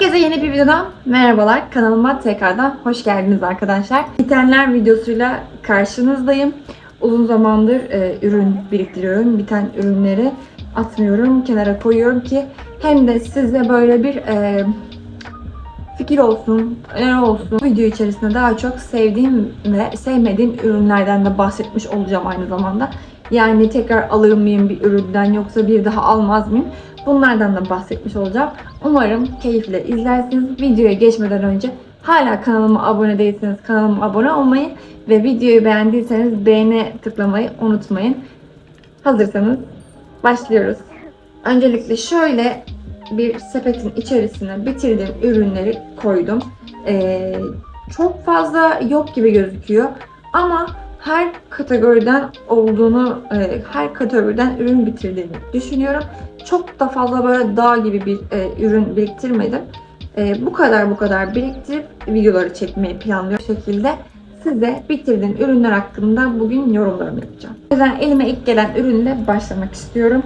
Herkese yeni bir videodan merhabalar. Kanalıma tekrardan hoş geldiniz arkadaşlar. Bitenler videosuyla karşınızdayım. Uzun zamandır e, ürün biriktiriyorum. Biten ürünleri atmıyorum, kenara koyuyorum ki hem de size böyle bir e, fikir olsun, öneri olsun. Bu video içerisinde daha çok sevdiğim ve sevmediğim ürünlerden de bahsetmiş olacağım aynı zamanda. Yani tekrar alır mıyım bir üründen yoksa bir daha almaz mıyım? Bunlardan da bahsetmiş olacağım. Umarım keyifle izlersiniz. Videoya geçmeden önce hala kanalıma abone değilseniz kanalıma abone olmayı ve videoyu beğendiyseniz beğene tıklamayı unutmayın. Hazırsanız başlıyoruz. Öncelikle şöyle bir sepetin içerisine bitirdiğim ürünleri koydum. Ee, çok fazla yok gibi gözüküyor ama her kategoriden olduğunu, e, her kategoriden ürün bitirdiğimi düşünüyorum. Çok da fazla böyle dağ gibi bir e, ürün biriktirmedim. E, bu kadar bu kadar biriktirip videoları çekmeyi planlıyorum şekilde. Size bitirdiğim ürünler hakkında bugün yorumlarımı yapacağım. O yüzden elime ilk gelen ürünle başlamak istiyorum.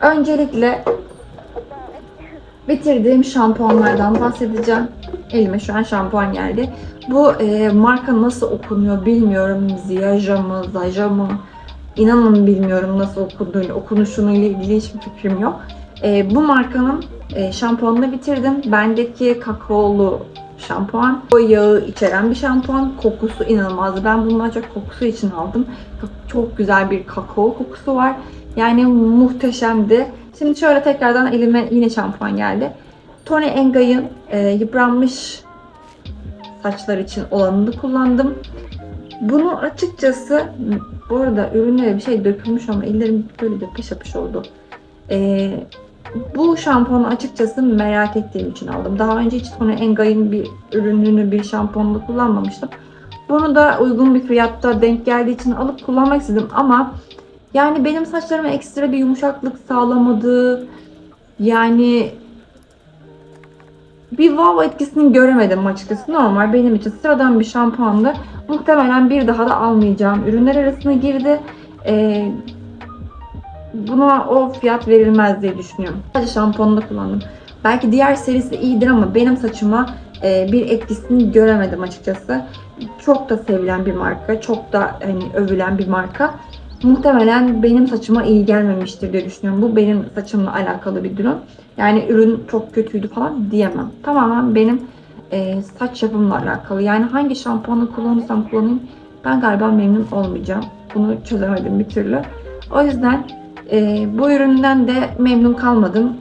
Öncelikle bitirdiğim şampuanlardan bahsedeceğim. Elime şu an şampuan geldi. Bu e, marka nasıl okunuyor bilmiyorum. Ziyaja mı, Zaja mı? İnanın bilmiyorum nasıl okunduğunu, okunuşunu ile ilgili hiçbir fikrim yok. E, bu markanın e, şampuanını bitirdim. Bendeki kakaolu şampuan. O yağı içeren bir şampuan. Kokusu inanılmazdı. Ben bundan çok kokusu için aldım. Çok güzel bir kakao kokusu var. Yani muhteşemdi. Şimdi şöyle tekrardan elime yine şampuan geldi. Tony Engay'ın e, yıpranmış saçlar için olanını kullandım. Bunu açıkçası bu arada ürünlere bir şey dökülmüş ama ellerim böyle yapış yapış oldu. E, bu şampuanı açıkçası merak ettiğim için aldım. Daha önce hiç Tony Engay'ın bir ürününü bir şampuanını kullanmamıştım. Bunu da uygun bir fiyatta denk geldiği için alıp kullanmak istedim ama yani benim saçlarıma ekstra bir yumuşaklık sağlamadı. Yani bir wow etkisini göremedim açıkçası. Normal benim için sıradan bir şampuandı. Muhtemelen bir daha da almayacağım ürünler arasına girdi. Ee, buna o fiyat verilmez diye düşünüyorum. Sadece şampuanını kullandım. Belki diğer serisi iyidir ama benim saçıma e, bir etkisini göremedim açıkçası. Çok da sevilen bir marka, çok da hani övülen bir marka muhtemelen benim saçıma iyi gelmemiştir diye düşünüyorum. Bu benim saçımla alakalı bir durum. Yani ürün çok kötüydü falan diyemem. Tamamen benim e, saç yapımla alakalı. Yani hangi şampuanı kullanırsam kullanayım ben galiba memnun olmayacağım. Bunu çözemedim bir türlü. O yüzden e, bu üründen de memnun kalmadım.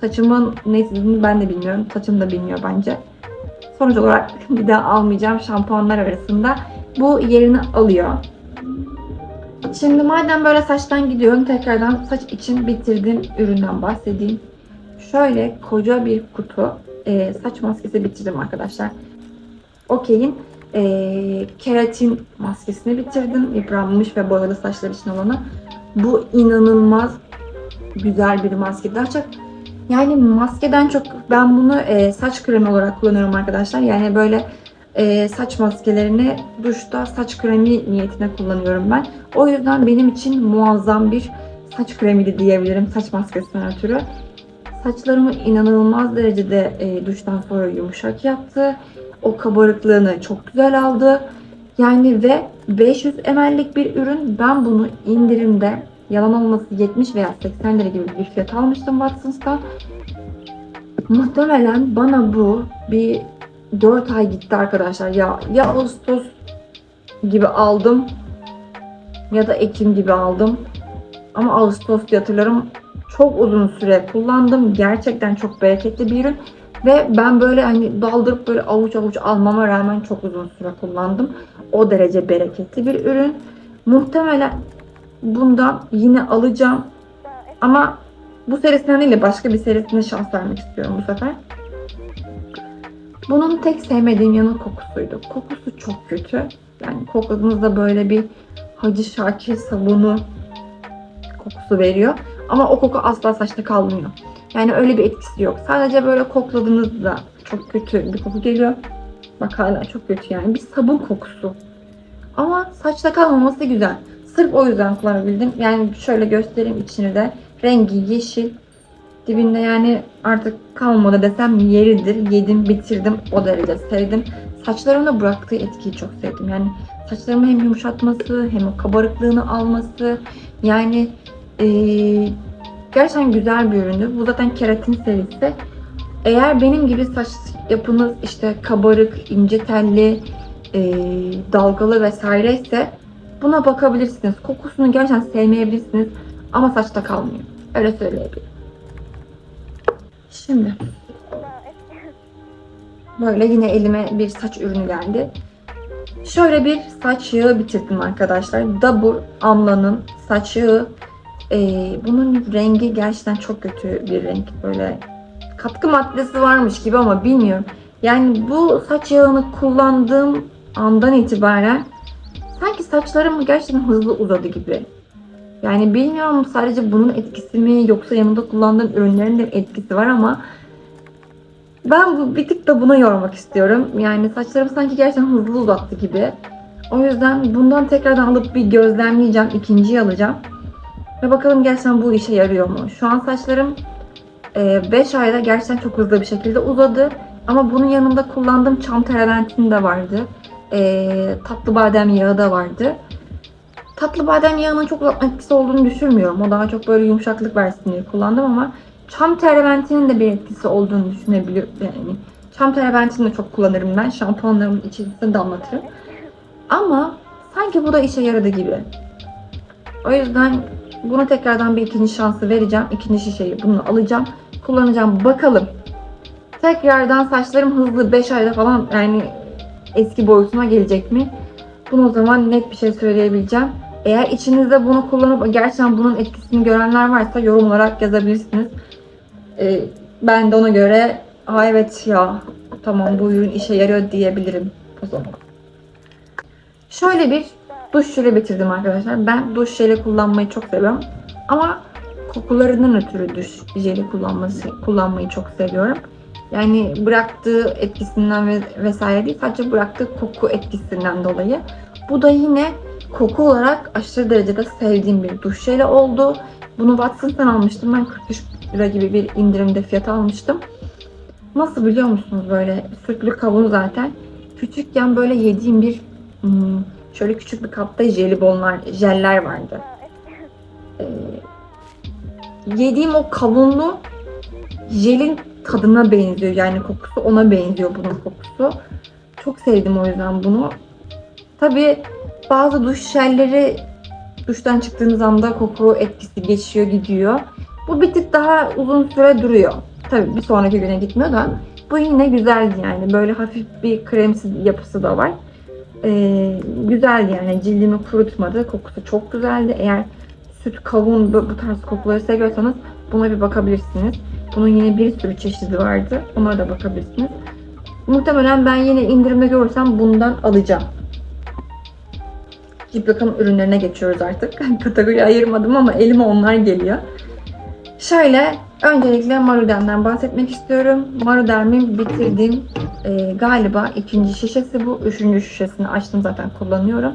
Saçımın ne istediğini ben de bilmiyorum. Saçım da bilmiyor bence. Sonuç olarak bir daha almayacağım şampuanlar arasında. Bu yerini alıyor. Şimdi madem böyle saçtan gidiyorum tekrardan saç için bitirdiğim üründen bahsedeyim. Şöyle koca bir kutu e, saç maskesi bitirdim arkadaşlar. Okey'in e, keratin maskesini bitirdim. Yıpranmış ve boyalı saçlar için olanı. Bu inanılmaz güzel bir maske. Daha çok yani maskeden çok ben bunu e, saç kremi olarak kullanıyorum arkadaşlar. Yani böyle e, saç maskelerini duşta saç kremi niyetine kullanıyorum ben. O yüzden benim için muazzam bir saç kremiydi diyebilirim saç maskesinden ötürü. Saçlarımı inanılmaz derecede e, duştan sonra yumuşak yaptı. O kabarıklığını çok güzel aldı. Yani ve 500 ml'lik bir ürün. Ben bunu indirimde yalan olması 70 veya 80 lira gibi bir fiyat almıştım Watsons'tan. Muhtemelen bana bu bir 4 ay gitti arkadaşlar. Ya ya Ağustos gibi aldım ya da Ekim gibi aldım. Ama Ağustos diye hatırlarım. Çok uzun süre kullandım. Gerçekten çok bereketli bir ürün. Ve ben böyle hani daldırıp böyle avuç avuç almama rağmen çok uzun süre kullandım. O derece bereketli bir ürün. Muhtemelen bundan yine alacağım. Ama bu serisinden değil de başka bir serisine şans vermek istiyorum bu sefer. Bunun tek sevmediğim yanı kokusuydu. Kokusu çok kötü. Yani kokladığınızda böyle bir Hacı Şakir sabunu kokusu veriyor. Ama o koku asla saçta kalmıyor. Yani öyle bir etkisi yok. Sadece böyle kokladığınızda çok kötü bir koku geliyor. Bak hala çok kötü yani. Bir sabun kokusu. Ama saçta kalmaması güzel. Sırf o yüzden kullanabildim. Yani şöyle göstereyim içini de. Rengi yeşil. Dibinde yani artık kalmadı desem yeridir. Yedim, bitirdim. O derece sevdim. Saçlarımda bıraktığı etkiyi çok sevdim. Yani saçlarımı hem yumuşatması hem o kabarıklığını alması. Yani eee, gerçekten güzel bir üründü. Bu zaten keratin serisi. Eğer benim gibi saç yapınız işte kabarık, ince telli, eee, dalgalı vesaire ise buna bakabilirsiniz. Kokusunu gerçekten sevmeyebilirsiniz ama saçta kalmıyor. Öyle söyleyebilirim. Şimdi böyle yine elime bir saç ürünü geldi. Şöyle bir saç yağı bitirdim arkadaşlar. Dabur Amla'nın saç yağı. Ee, bunun rengi gerçekten çok kötü bir renk. Böyle katkı maddesi varmış gibi ama bilmiyorum. Yani bu saç yağını kullandığım andan itibaren sanki saçlarım gerçekten hızlı uzadı gibi. Yani bilmiyorum sadece bunun etkisi mi yoksa yanında kullandığım ürünlerin de etkisi var ama ben bu bir tık da buna yormak istiyorum. Yani saçlarım sanki gerçekten hızlı uzattı gibi. O yüzden bundan tekrardan alıp bir gözlemleyeceğim. ikinciyi alacağım. Ve bakalım gerçekten bu işe yarıyor mu? Şu an saçlarım 5 ayda gerçekten çok hızlı bir şekilde uzadı. Ama bunun yanında kullandığım çam terebentin de vardı. E, tatlı badem yağı da vardı. Tatlı badem yağının çok uzatma etkisi olduğunu düşünmüyorum. O daha çok böyle yumuşaklık versin diye kullandım ama çam terebentinin de bir etkisi olduğunu düşünebiliyorum. Yani çam terebentini de çok kullanırım ben. Şampuanlarımın içerisinde damlatırım. Ama sanki bu da işe yaradı gibi. O yüzden buna tekrardan bir ikinci şansı vereceğim. İkinci şişeyi bunu alacağım. Kullanacağım. Bakalım. Tekrardan saçlarım hızlı 5 ayda falan yani eski boyutuna gelecek mi? Bunu o zaman net bir şey söyleyebileceğim. Eğer içinizde bunu kullanıp gerçekten bunun etkisini görenler varsa yorum olarak yazabilirsiniz. Ee, ben de ona göre Aa evet ya tamam bu ürün işe yarıyor diyebilirim o zaman. Şöyle bir duş jeli bitirdim arkadaşlar. Ben duş jeli kullanmayı çok seviyorum. Ama kokularından ötürü duş jeli kullanması, kullanmayı çok seviyorum. Yani bıraktığı etkisinden ve vesaire değil sadece bıraktığı koku etkisinden dolayı. Bu da yine koku olarak aşırı derecede sevdiğim bir duş jeli oldu. Bunu Watson's'tan almıştım. Ben 43 lira gibi bir indirimde fiyat almıştım. Nasıl biliyor musunuz böyle sütlü kavun zaten. Küçükken böyle yediğim bir hmm, şöyle küçük bir kapta jelibonlar, jeller vardı. Ee, yediğim o kavunlu jelin tadına benziyor. Yani kokusu ona benziyor bunun kokusu. Çok sevdim o yüzden bunu. Tabii bazı duş jelleri duştan çıktığınız anda koku etkisi geçiyor gidiyor. Bu bir tık daha uzun süre duruyor. Tabii bir sonraki güne gitmiyor da bu yine güzeldi yani. Böyle hafif bir kremsi yapısı da var. Ee, güzeldi yani cildimi kurutmadı. Kokusu çok güzeldi. Eğer süt, kavun bu tarz kokuları seviyorsanız buna bir bakabilirsiniz. Bunun yine bir sürü çeşidi vardı. Onlara da bakabilirsiniz. Muhtemelen ben yine indirimde görürsem bundan alacağım. Cilt bakım ürünlerine geçiyoruz artık. Kategori ayırmadım ama elime onlar geliyor. Şöyle öncelikle Maruderm'den bahsetmek istiyorum. Maruderm'in bitirdiğim e, galiba ikinci şişesi bu. Üçüncü şişesini açtım zaten kullanıyorum.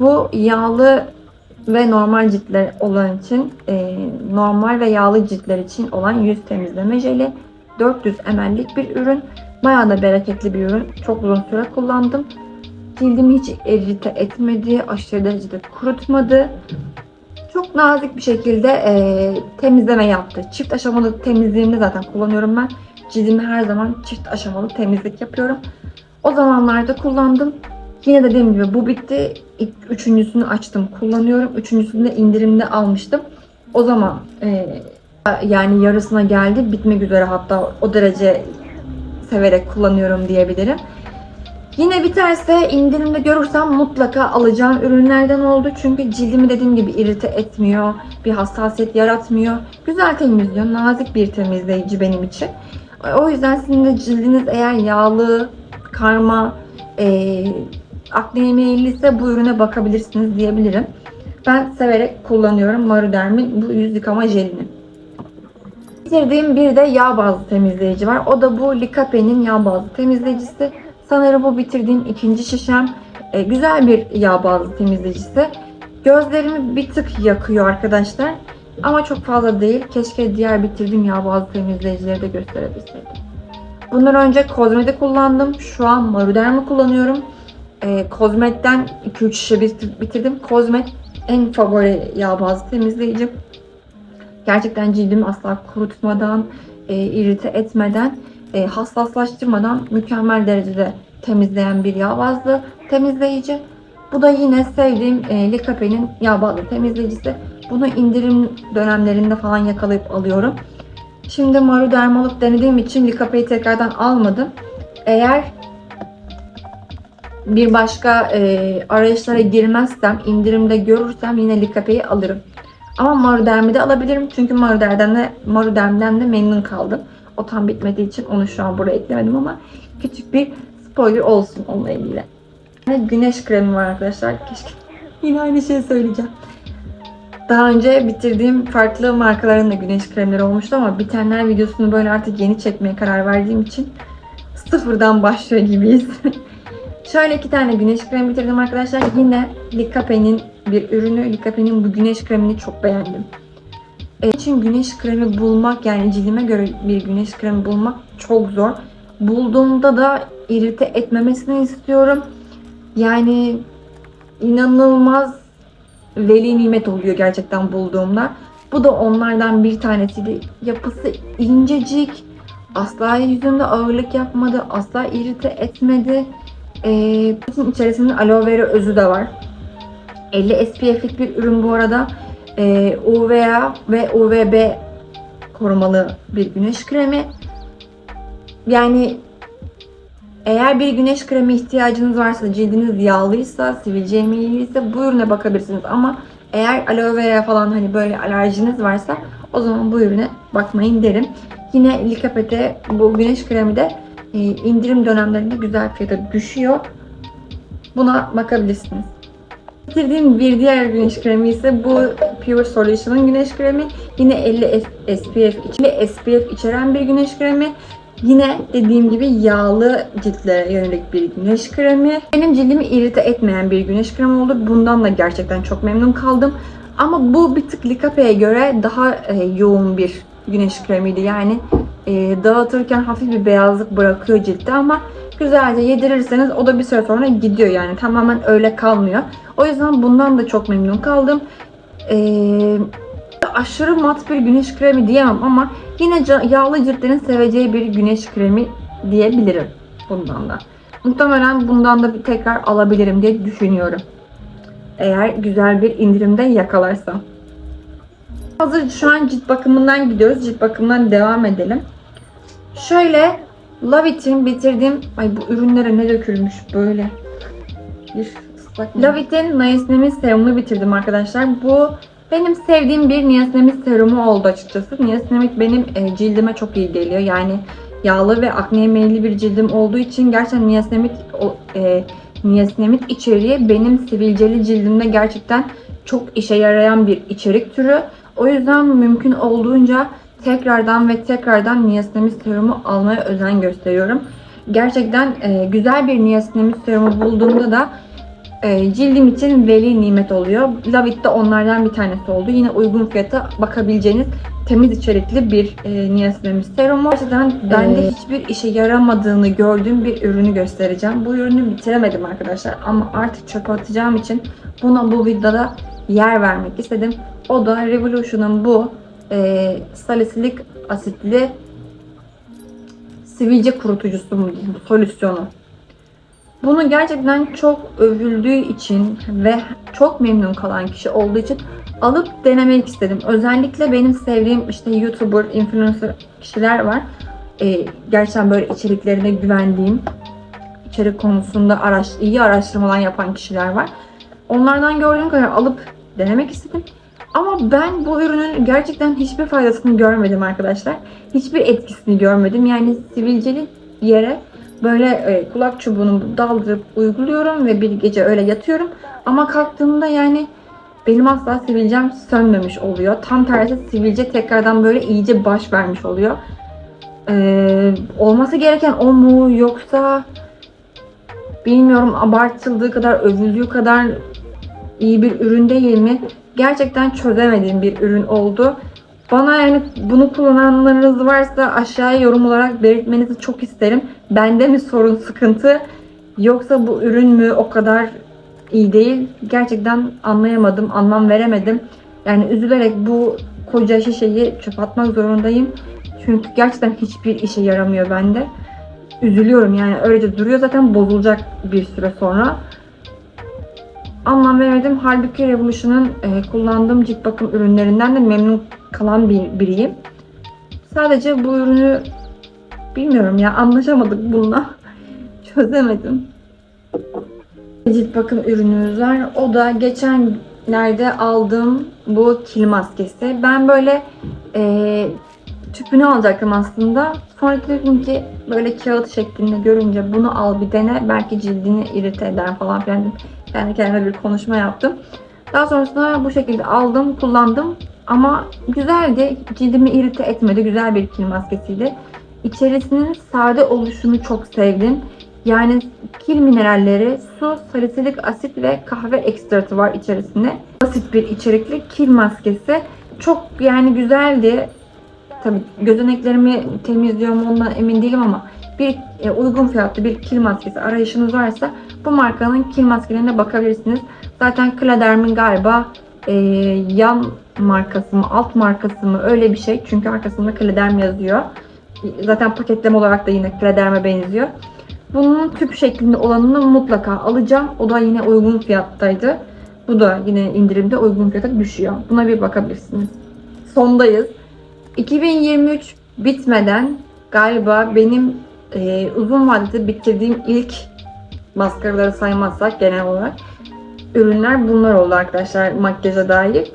Bu yağlı ve normal ciltler olan için e, normal ve yağlı ciltler için olan yüz temizleme jeli 400 ml'lik bir ürün. Bayağı da bereketli bir ürün. Çok uzun süre kullandım. Cildimi hiç erite etmedi, aşırı derecede kurutmadı. Çok nazik bir şekilde e, temizleme yaptı. Çift aşamalı temizliğimde zaten kullanıyorum ben. Cildime her zaman çift aşamalı temizlik yapıyorum. O zamanlarda kullandım. Yine dediğim gibi bu bitti. İlk, üçüncüsünü açtım, kullanıyorum. Üçüncüsünü de indirimde almıştım. O zaman e, yani yarısına geldi. Bitmek üzere hatta o derece severek kullanıyorum diyebilirim. Yine biterse indirimde görürsem mutlaka alacağım ürünlerden oldu. Çünkü cildimi dediğim gibi irite etmiyor. Bir hassasiyet yaratmıyor. Güzel temizliyor. Nazik bir temizleyici benim için. O yüzden sizin de cildiniz eğer yağlı, karma, e, akneye meyilliyse bu ürüne bakabilirsiniz diyebilirim. Ben severek kullanıyorum Maruderm'in bu yüz yıkama jelini. Bitirdiğim bir de yağ bazlı temizleyici var. O da bu Licape'nin yağ bazlı temizleyicisi. Sanırım bu bitirdiğim ikinci şişem. E, güzel bir yağ bazlı temizleyicisi. Gözlerimi bir tık yakıyor arkadaşlar. Ama çok fazla değil. Keşke diğer bitirdiğim yağ bazlı temizleyicileri de gösterebilseydim. Bundan önce kozmetik kullandım. Şu an Maruderm'i kullanıyorum. Ee, Kozmet'ten 2-3 şişe bitir- bitirdim. Kozmet en favori yağ bazlı temizleyici. Gerçekten cildimi asla kurutmadan, e, irite etmeden, e, hassaslaştırmadan mükemmel derecede temizleyen bir yağ bazlı temizleyici. Bu da yine sevdiğim e, Licape'nin yağ bazlı temizleyicisi. Bunu indirim dönemlerinde falan yakalayıp alıyorum. Şimdi Maruderm alıp denediğim için Licape'yi tekrardan almadım. Eğer bir başka e, arayışlara girmezsem, indirimde görürsem yine Licape'yi alırım. Ama Maruderm'i de alabilirim çünkü Maruderm'den de, Maruderm'den de memnun kaldım. O tam bitmediği için onu şu an buraya eklemedim ama küçük bir spoiler olsun onunla ilgili. Yani güneş kremi var arkadaşlar. Keşke yine aynı şeyi söyleyeceğim. Daha önce bitirdiğim farklı markaların da güneş kremleri olmuştu ama bitenler videosunu böyle artık yeni çekmeye karar verdiğim için sıfırdan başlıyor gibiyiz. Şöyle iki tane güneş kremi bitirdim arkadaşlar. Yine Licape'nin bir ürünü. Licape'nin bu güneş kremini çok beğendim. E, için güneş kremi bulmak yani cildime göre bir güneş kremi bulmak çok zor. Bulduğumda da irite etmemesini istiyorum. Yani inanılmaz veli nimet oluyor gerçekten bulduğumda. Bu da onlardan bir tanesiydi. Yapısı incecik. Asla yüzünde ağırlık yapmadı. Asla irite etmedi. Ee, içerisinde aloe vera özü de var. 50 SPF'lik bir ürün bu arada. Ee, UVA ve UVB korumalı bir güneş kremi. Yani eğer bir güneş kremi ihtiyacınız varsa, cildiniz yağlıysa, sivilce meyilliyse bu ürüne bakabilirsiniz. Ama eğer aloe vera falan hani böyle alerjiniz varsa o zaman bu ürüne bakmayın derim. Yine Licape'de bu güneş kremi de e, indirim dönemlerinde güzel fiyata düşüyor. Buna bakabilirsiniz. Bitirdiğim bir diğer güneş kremi ise bu Pure Solution'ın güneş kremi. Yine 50 SPF, içinde SPF içeren bir güneş kremi. Yine dediğim gibi yağlı ciltlere yönelik bir güneş kremi. Benim cildimi irite etmeyen bir güneş kremi oldu. Bundan da gerçekten çok memnun kaldım. Ama bu bir tık Licape'ye göre daha e, yoğun bir güneş kremiydi. Yani e, dağıtırken hafif bir beyazlık bırakıyor ciltte ama güzelce yedirirseniz o da bir süre sonra gidiyor yani tamamen öyle kalmıyor. O yüzden bundan da çok memnun kaldım. Eee aşırı mat bir güneş kremi diyemem ama yine yağlı ciltlerin seveceği bir güneş kremi diyebilirim bundan da. Muhtemelen bundan da bir tekrar alabilirim diye düşünüyorum. Eğer güzel bir indirimde yakalarsam. Hazır şu an cilt bakımından gidiyoruz. Cilt bakımından devam edelim. Şöyle Lavit'in bitirdiğim... Ay bu ürünlere ne dökülmüş böyle. Bir ıslak Lavit'in Niacinamide serumunu bitirdim arkadaşlar. Bu benim sevdiğim bir niacinamide serumu oldu açıkçası. Niacinamide benim e, cildime çok iyi geliyor. Yani yağlı ve akneye meyilli bir cildim olduğu için gerçekten niacinamide, o, e, niacinamide içeriği benim sivilceli cildimde gerçekten çok işe yarayan bir içerik türü. O yüzden mümkün olduğunca tekrardan ve tekrardan niacinamide serumu almaya özen gösteriyorum. Gerçekten e, güzel bir niacinamide serumu bulduğumda da e, cildim için veli nimet oluyor. Lavit de onlardan bir tanesi oldu. Yine uygun fiyata bakabileceğiniz temiz içerikli bir e, niacinamide serumu. Gerçekten bende Ee, hiçbir işe yaramadığını gördüğüm bir ürünü göstereceğim. Bu ürünü bitiremedim arkadaşlar ama artık çöpe atacağım için buna bu videoda yer vermek istedim. O da Revolution'un bu e, salisilik asitli sivilce kurutucusu mu diyeyim, solüsyonu. Bunu gerçekten çok övüldüğü için ve çok memnun kalan kişi olduğu için alıp denemek istedim. Özellikle benim sevdiğim işte YouTuber, influencer kişiler var. Ee, gerçekten böyle içeriklerine güvendiğim, içerik konusunda araş, iyi araştırmalar yapan kişiler var. Onlardan gördüğüm kadar alıp denemek istedim. Ama ben bu ürünün gerçekten hiçbir faydasını görmedim arkadaşlar. Hiçbir etkisini görmedim. Yani sivilceli yere böyle e, kulak çubuğunu daldırıp uyguluyorum ve bir gece öyle yatıyorum. Ama kalktığımda yani benim asla sivilcem sönmemiş oluyor. Tam tersi sivilce tekrardan böyle iyice baş vermiş oluyor. Ee, olması gereken o mu yoksa bilmiyorum abartıldığı kadar övüldüğü kadar iyi bir ürün değil mi? gerçekten çözemediğim bir ürün oldu. Bana yani bunu kullananlarınız varsa aşağıya yorum olarak belirtmenizi çok isterim. Bende mi sorun, sıkıntı yoksa bu ürün mü o kadar iyi değil? Gerçekten anlayamadım, anlam veremedim. Yani üzülerek bu koca şişeyi çöp atmak zorundayım. Çünkü gerçekten hiçbir işe yaramıyor bende. Üzülüyorum yani öylece duruyor zaten bozulacak bir süre sonra. Anlam veremedim. Halbuki Revolution'ın e, kullandığım cilt bakım ürünlerinden de memnun kalan bir biriyim. Sadece bu ürünü bilmiyorum ya anlaşamadık bununla. Çözemedim. Cilt bakım ürünümüz var. O da geçenlerde aldığım bu kil maskesi. Ben böyle e, tüpünü alacaktım aslında. Sonra dedim ki böyle kağıt şeklinde görünce bunu al bir dene. Belki cildini irite eder falan filan. dedim. Kendi kendime bir konuşma yaptım. Daha sonrasında bu şekilde aldım, kullandım. Ama güzeldi. Cildimi irite etmedi. Güzel bir kil maskesiydi. İçerisinin sade oluşunu çok sevdim. Yani kil mineralleri, su, salisilik asit ve kahve ekstratı var içerisinde. Basit bir içerikli kil maskesi. Çok yani güzeldi. Tabii gözeneklerimi temizliyor mu ondan emin değilim ama bir e, uygun fiyatlı bir kil maskesi arayışınız varsa bu markanın kil maskelerine bakabilirsiniz. Zaten Claderm'in galiba e, yan markası mı, alt markası mı öyle bir şey. Çünkü arkasında Claderm yazıyor. Zaten paketleme olarak da yine Claderm'e benziyor. Bunun tüp şeklinde olanını mutlaka alacağım. O da yine uygun fiyattaydı. Bu da yine indirimde uygun fiyata düşüyor. Buna bir bakabilirsiniz. Sondayız. 2023 bitmeden galiba benim e, uzun vadede bitirdiğim ilk maskaraları saymazsak genel olarak ürünler bunlar oldu arkadaşlar makyaja dair.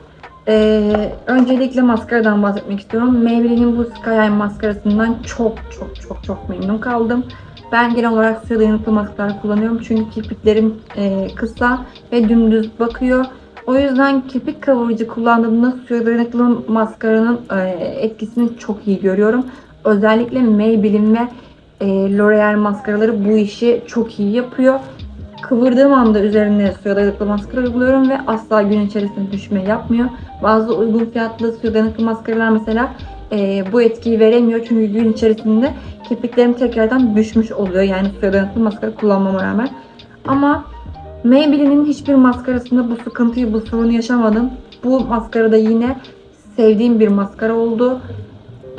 Ee, öncelikle maskaradan bahsetmek istiyorum. Maybelline'in bu Sky Eye maskarasından çok çok çok çok memnun kaldım. Ben genel olarak suya dayanıklı maskaralar kullanıyorum. Çünkü kirpiklerim e, kısa ve dümdüz bakıyor. O yüzden kirpik kavurucu kullandığımda suya dayanıklı maskaranın e, etkisini çok iyi görüyorum. Özellikle Maybelline ve e, L'Oreal maskaraları bu işi çok iyi yapıyor. Kıvırdığım anda üzerine suya dayanıklı maskara uyguluyorum ve asla gün içerisinde düşme yapmıyor. Bazı uygun fiyatlı suya dayanıklı maskaralar mesela e, bu etkiyi veremiyor çünkü gün içerisinde kirpiklerim tekrardan düşmüş oluyor. Yani suya dayanıklı maskara kullanmama rağmen. Ama Maybelline'in hiçbir maskarasında bu sıkıntıyı, bu sorunu yaşamadım. Bu maskara da yine sevdiğim bir maskara oldu.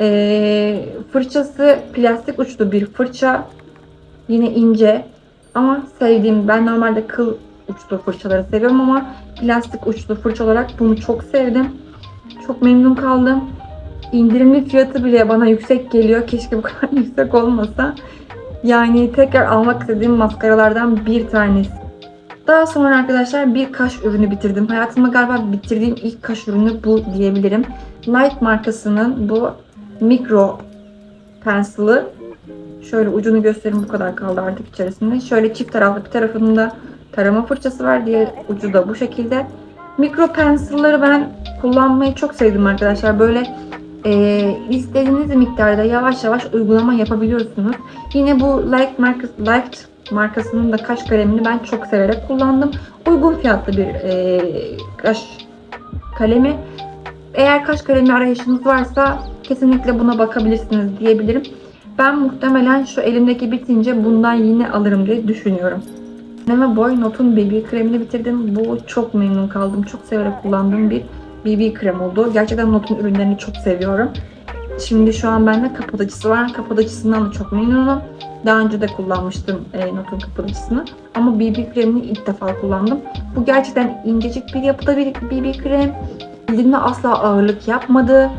Ee, fırçası plastik uçlu bir fırça. Yine ince ama sevdiğim. Ben normalde kıl uçlu fırçaları seviyorum ama plastik uçlu fırça olarak bunu çok sevdim. Çok memnun kaldım. İndirimli fiyatı bile bana yüksek geliyor. Keşke bu kadar yüksek olmasa. Yani tekrar almak istediğim maskaralardan bir tanesi. Daha sonra arkadaşlar bir kaş ürünü bitirdim. Hayatımda galiba bitirdiğim ilk kaş ürünü bu diyebilirim. Light markasının bu mikro pencil'ı. Şöyle ucunu göstereyim bu kadar kaldı artık içerisinde. Şöyle çift taraflı bir tarafında tarama fırçası var. Diğer ucu da bu şekilde. Mikro pencil'ları ben kullanmayı çok sevdim arkadaşlar. Böyle e, istediğiniz miktarda yavaş yavaş uygulama yapabiliyorsunuz. Yine bu Light, markası, Light markasının da kaş kalemini ben çok severek kullandım. Uygun fiyatlı bir e, kaş kalemi. Eğer kaş kalemi arayışınız varsa kesinlikle buna bakabilirsiniz diyebilirim. Ben muhtemelen şu elimdeki bitince bundan yine alırım diye düşünüyorum. Neme Boy Not'un BB kremini bitirdim. Bu çok memnun kaldım. Çok severek kullandığım bir BB krem oldu. Gerçekten Not'un ürünlerini çok seviyorum. Şimdi şu an bende kapatıcısı var. Kapatıcısından da çok memnunum. Daha önce de kullanmıştım e, Not'un kapatıcısını. Ama BB kremini ilk defa kullandım. Bu gerçekten incecik bir yapıda bir BB krem. Cildime asla ağırlık yapmadı.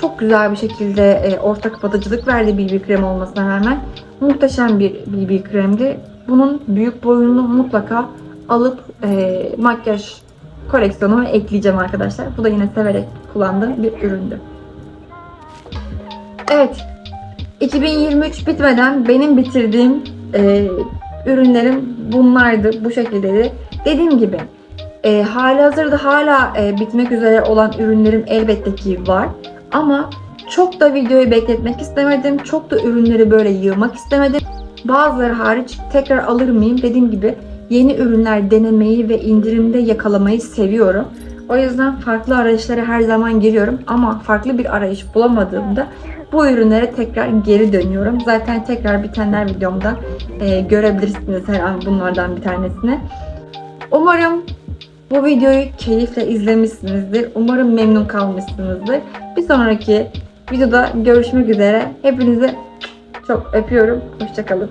Çok güzel bir şekilde e, orta kapatıcılık verdi BB krem olmasına rağmen. Muhteşem bir BB kremdi. Bunun büyük boyunu mutlaka alıp e, makyaj koleksiyonuma ekleyeceğim arkadaşlar. Bu da yine severek kullandığım bir üründü. Evet. 2023 bitmeden benim bitirdiğim e, ürünlerim bunlardı. Bu şekildeydi. Dediğim gibi e, hali hazırda hala e, bitmek üzere olan ürünlerim elbette ki var. Ama çok da videoyu bekletmek istemedim. Çok da ürünleri böyle yığmak istemedim. Bazıları hariç tekrar alır mıyım? Dediğim gibi yeni ürünler denemeyi ve indirimde yakalamayı seviyorum. O yüzden farklı arayışlara her zaman giriyorum ama farklı bir arayış bulamadığımda bu ürünlere tekrar geri dönüyorum. Zaten tekrar bitenler videomda e, görebilirsiniz her an bunlardan bir tanesini. Umarım bu videoyu keyifle izlemişsinizdir. Umarım memnun kalmışsınızdır. Bir sonraki videoda görüşmek üzere. Hepinize çok öpüyorum. Hoşçakalın.